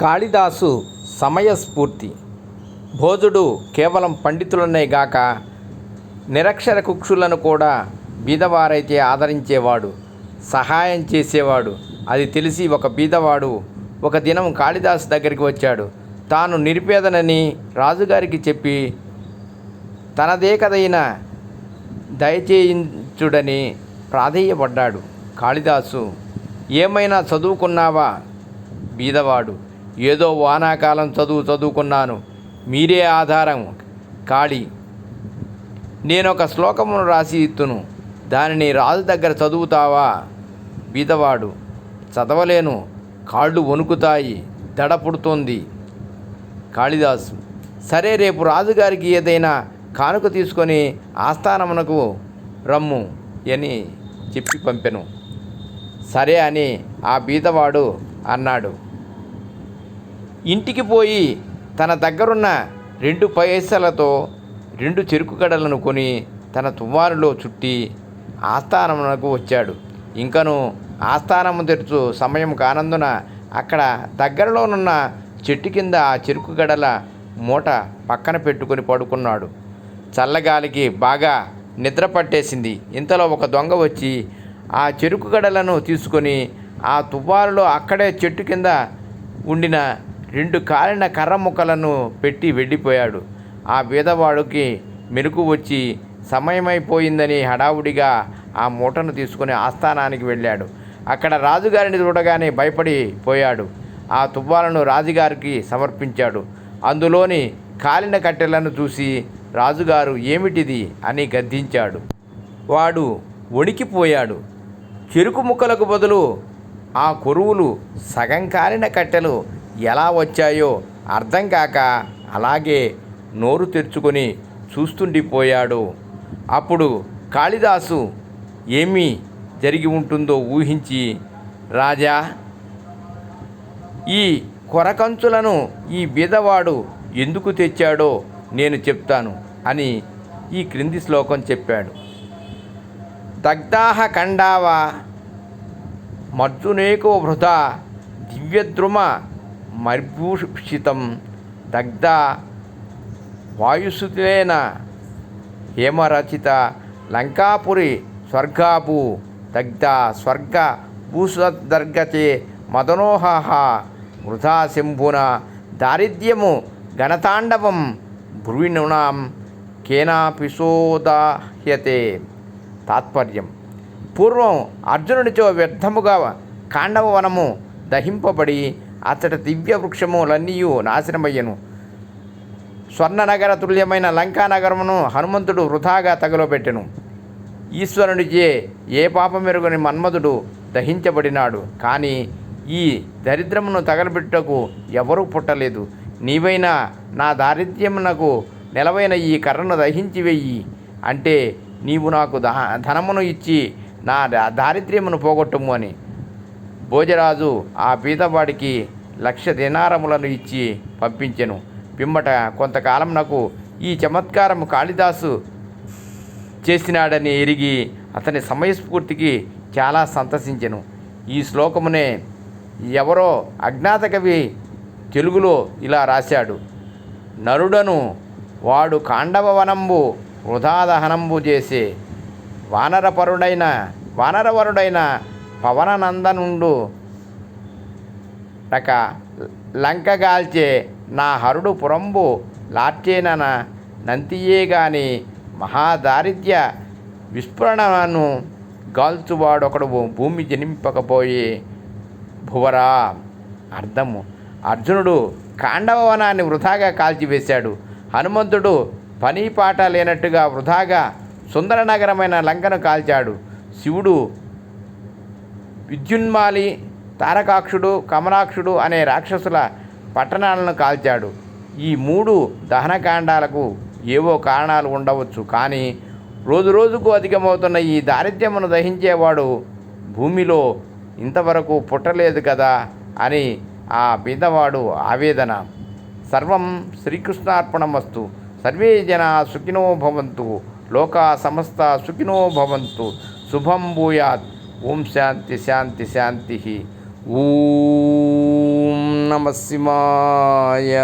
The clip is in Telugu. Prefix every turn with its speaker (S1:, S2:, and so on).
S1: కాళిదాసు సమయస్ఫూర్తి. భోజుడు కేవలం పండితులనే గాక నిరక్షర కుక్షులను కూడా బీదవారైతే ఆదరించేవాడు సహాయం చేసేవాడు. అది తెలిసి ఒక బీదవాడు ఒక దినం కాళిదాసు దగ్గరికి వచ్చాడు. తాను నిరుపేదనని రాజుగారికి చెప్పి తనదే కదైన దయచేయించుడని ప్రాధేయపడ్డాడు కాళిదాసు. ఏమైనా చదువుకున్నావా బీదవాడు ఏదో వానాకాలం చదువు చదువుకున్నాను. మీరే ఆధారం. కాళీ నేను ఒక శ్లోకమును రాసి ఇత్తును. దానిని రాజు దగ్గర చదువుతావా? బీదవాడు. చదవలేను. కాళ్ళు వణుకుతాయి. దడ పుడుతోంది. కాళిదాసు. సరే రేపు రాజుగారికి ఏదైనా కానుక తీసుకొని ఆస్థానమునకు రమ్ము అని చెప్పి పంపెను. సరే అని ఆ బీదవాడు అన్నాడు. ఇంటికి పోయి తన దగ్గరున్న రెండు పైసలతో రెండు చెరుకు గడలను కొని తన తువ్వారులో చుట్టి ఆస్థానమునకు వచ్చాడు. ఇంకను ఆస్థానము తెరుచు సమయం కానందున అక్కడ దగ్గరలోనున్న చెట్టు కింద ఆ చెరుకు గడల మూట పక్కన పెట్టుకొని పడుకున్నాడు. చల్లగాలికి బాగా నిద్ర పట్టేసింది. ఇంతలో ఒక దొంగ వచ్చి ఆ చెరుకు గడలను తీసుకొని ఆ తువ్వారులో అక్కడే చెట్టు కింద ఉండిన రెండు కాలిన కర్ర ముక్కలను పెట్టి వెళ్ళిపోయాడు. ఆ బీదవాడికి మెరుకు వచ్చి సమయమైపోయిందని హడావుడిగా ఆ మూటను తీసుకుని ఆస్థానానికి వెళ్ళాడు. అక్కడ రాజుగారిని చూడగానే భయపడిపోయాడు ఆ తువ్వాలను రాజుగారికి సమర్పించాడు. అందులోని కాలిన కట్టెలను చూసి రాజుగారు ఏమిటిది? అని గద్దించాడు. వాడు వణికిపోయాడు. చెరుకు ముక్కలకు బదులు ఆ కొరువులు సగం కాలిన కట్టెలు ఎలా వచ్చాయో అర్థం కాక అలాగే నోరు తెరుచుకొని చూస్తుండిపోయాడు. అప్పుడు కాళిదాసు ఏమి జరిగి ఉంటుందో ఊహించి రాజా ఈ కొరకంచులను ఈ బీదవాడు ఎందుకు తెచ్చాడో నేను చెప్తాను అని ఈ క్రింది శ్లోకం చెప్పాడు. దగ్ధాహ ఖండావ మర్జునేకో వృధా దివ్యద్రుమ మర్భూషితం దగ్ధ వాయుసుతేన హేమరచిత లంకాపురి స్వర్గాభూ దగ్ధ స్వర్గ భూసదర్గతే మదనోహాహ వృధా శంభున దారిద్ర్యము ఘనతాండవం గణతాండవం కేనాపి కేనాపిసోదాహ్యతే తాత్పర్యం. పూర్వం అర్జునుడితో వ్యర్థముగా కాండవ వనము దహింపబడి అతడి దివ్య వృక్షములన్నీయు నాశనమయ్యను. స్వర్ణనగర తుల్యమైన లంకా నగరమును హనుమంతుడు వృధాగా తగలబెట్టెను. ఈశ్వరునిచే ఏ పాపమెరుగని మన్మధుడు దహించబడినాడు. కానీ ఈ దరిద్రమును తగలబెట్టుటకు ఎవరూ పుట్టలేదు. నీవైనా నా దారిద్ర్యమునకు నిలవైన ఈ కర్రను దహించి వెయ్యి అంటే నీవు నాకు ధనమును ఇచ్చి నా దారిద్ర్యమును పోగొట్టుము అని. భోజరాజు ఆ బీదవాడికి లక్ష దినారములను ఇచ్చి పంపించెను. పిమ్మట కొంతకాలం నాకు ఈ చమత్కారము కాళిదాసు చేసినాడని ఎరిగి అతని సమయస్ఫూర్తికి చాలా సంతసించెను. ఈ శ్లోకమునే ఎవరో అజ్ఞాత కవి తెలుగులో ఇలా రాశాడు. నరుడను వాడు కాండవ వనంబు వృధాదహనంబు చేసే వానరపరుడైన వానరవరుడైన పవననందనుండు. రక లంకగాల్చే నా హరుడు పురంబు లార్చేనన నంతియే గాని మహాదారిద్ర్య విస్ఫురణను గాల్చువాడొకడు భూమి జనింపకపోయే భువరా. అర్థము. అర్జునుడు కాండవ వనాన్ని వృధాగా కాల్చివేశాడు. హనుమంతుడు పని పాట లేనట్టుగా వృధాగా సుందర నగరమైన లంకను కాల్చాడు. శివుడు విద్యున్మాలి తారకాక్షుడు కమలాక్షుడు అనే రాక్షసుల పట్టణాలను కాల్చాడు. ఈ మూడు దహనకాండాలకు ఏవో కారణాలు ఉండవచ్చు. కానీ రోజు రోజుకు అధికమవుతున్న ఈ దారిద్ర్యమును దహించేవాడు భూమిలో ఇంతవరకు పుట్టలేదు కదా అని ఆ బీదవాడు ఆవేదన. సర్వం శ్రీకృష్ణార్పణమస్తు. సర్వే జన సుఖినో భవంతు. లోకా సమస్త సుఖినో భవంతు. శుభం భూయాత్. ఓం శాంతి శాంతి శాంతి. ఓం నమ శివాయ.